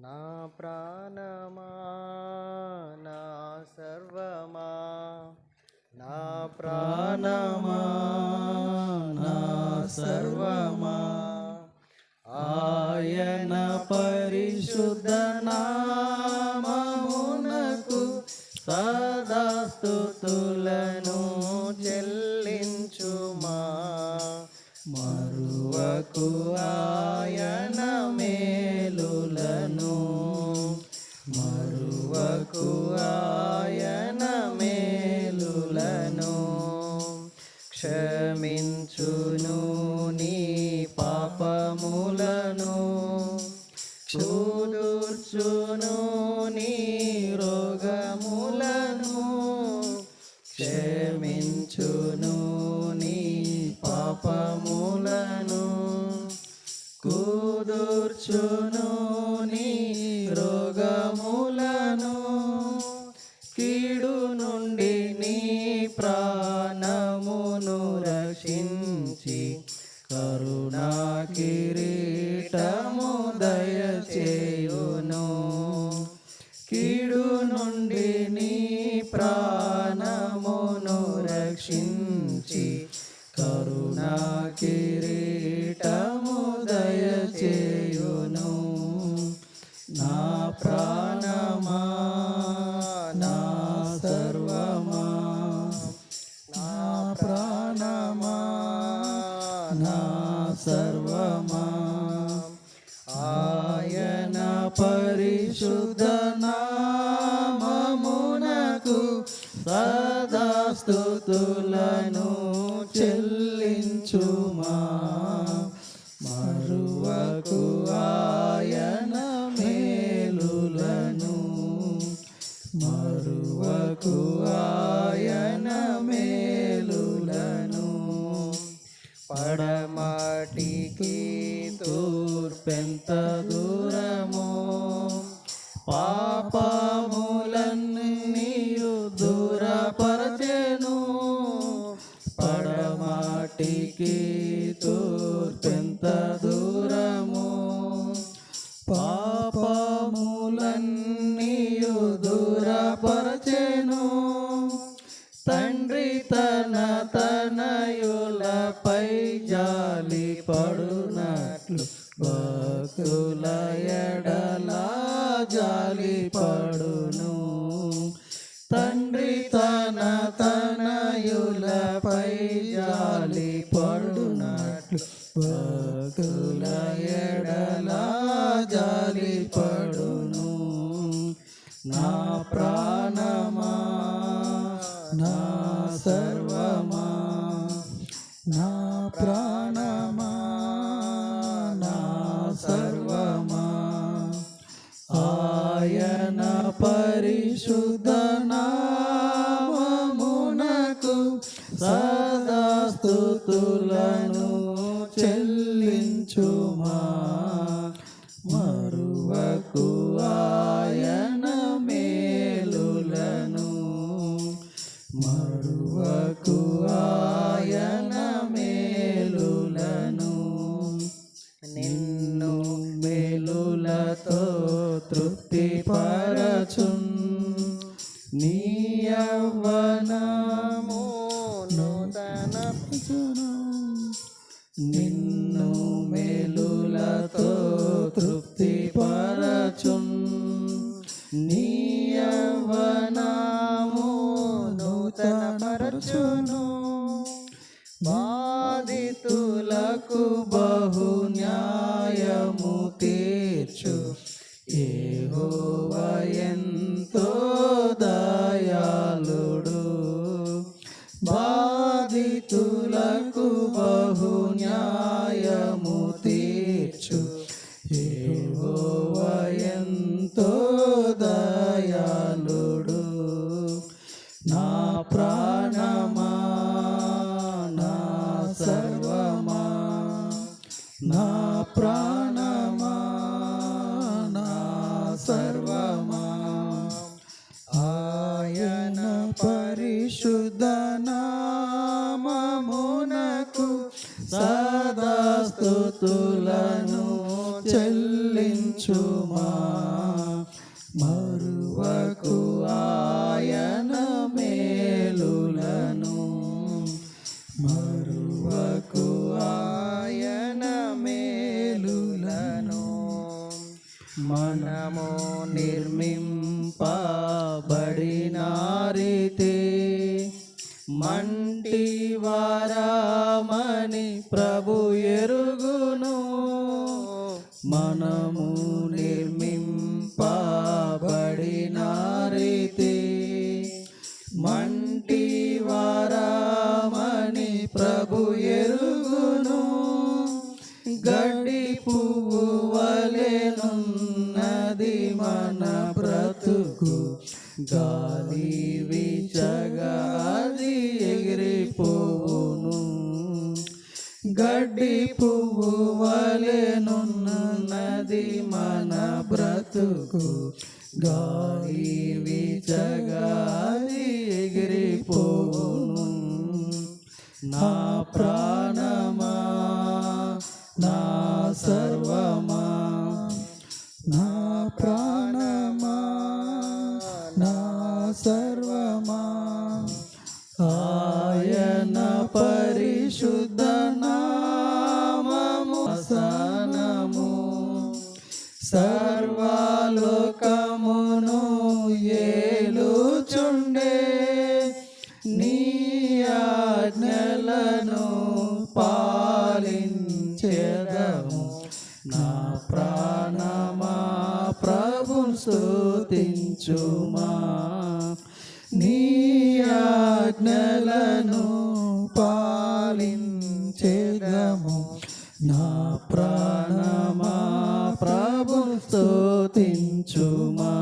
నా ప్రాణమా నా సర్వమా నా ప్రాణమా నా సర్వమా. ఆయన పరిశుద్ధ నామమునకు సదాస్తుతులను చెల్లించుమా. మరువకు ఆయన మే నాకు ఆయన మేలులను క్షమించును నీ పాపములను చూదుర్చును నీ రోగములను క్షమించును నీ పాపములను కుదుర్చును రక్షించి కరుణా కిరీటము దయచేయును. కీడు నుండి నీ ప్రాణమును రక్షించి కరుణా కిరీటము దయచేయును. నా ప్రా సర్వమా. ఆయన పరిశుద్ధ నామమునకు సదాస్తుతులను చెల్లించుమా పడమాటికి తూర్పెంత దూరము పాపములన్నీయు దూరపరచెను. పడమాటికి తూర్పెంత దూరము పాపములన్నీయు దూరపరచెను. తండ్రి తన తనయులపై తనయులపై జాలి పడునట్లు భక్తుల ఎడలా జాలి పడును. నా ప్రాణమా నా సర్వమా నా ప్రాణ సదాస్తుతులను చెల్లించుమా. మరువకు ఆయన మేలులను. మరువకు ఆయన మేలులను. నిన్ను మేలులతో తృప్తి పరచున్ నీ యవ్వనము నిన్ను మేలులతో నామమునకు చెల్లించుమా? మరువకు మన బ్రతుకు. గాలి వీచగా అది ఎగిరిపోవును. గడ్డి పువ్వు వలెనున్నది మన బ్రతుకు. గాలి వీచగా అది ఎగిరిపోవును. నా ప్రాణమా? నా సర్వమా? నా ప్రాణ సర్వలోకమును ఏలుచుండే. నీ ఆజ్ఞలను పాలించేదము. నా ప్రాణమా ప్రభు స్తుతించుమా. స్తోతించుమా?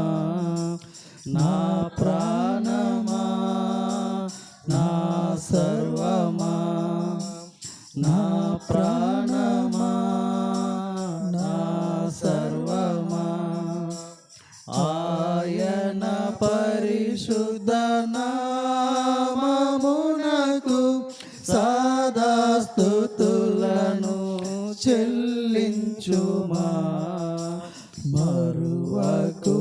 నా ప్రాణమా? నా సర్వమా? నా ప్రాణమా? నా సర్వమా? ఆయన పరిశుద్ధ నామమునకు సాదాస్తుతులను చెల్లించుమా? మరువకు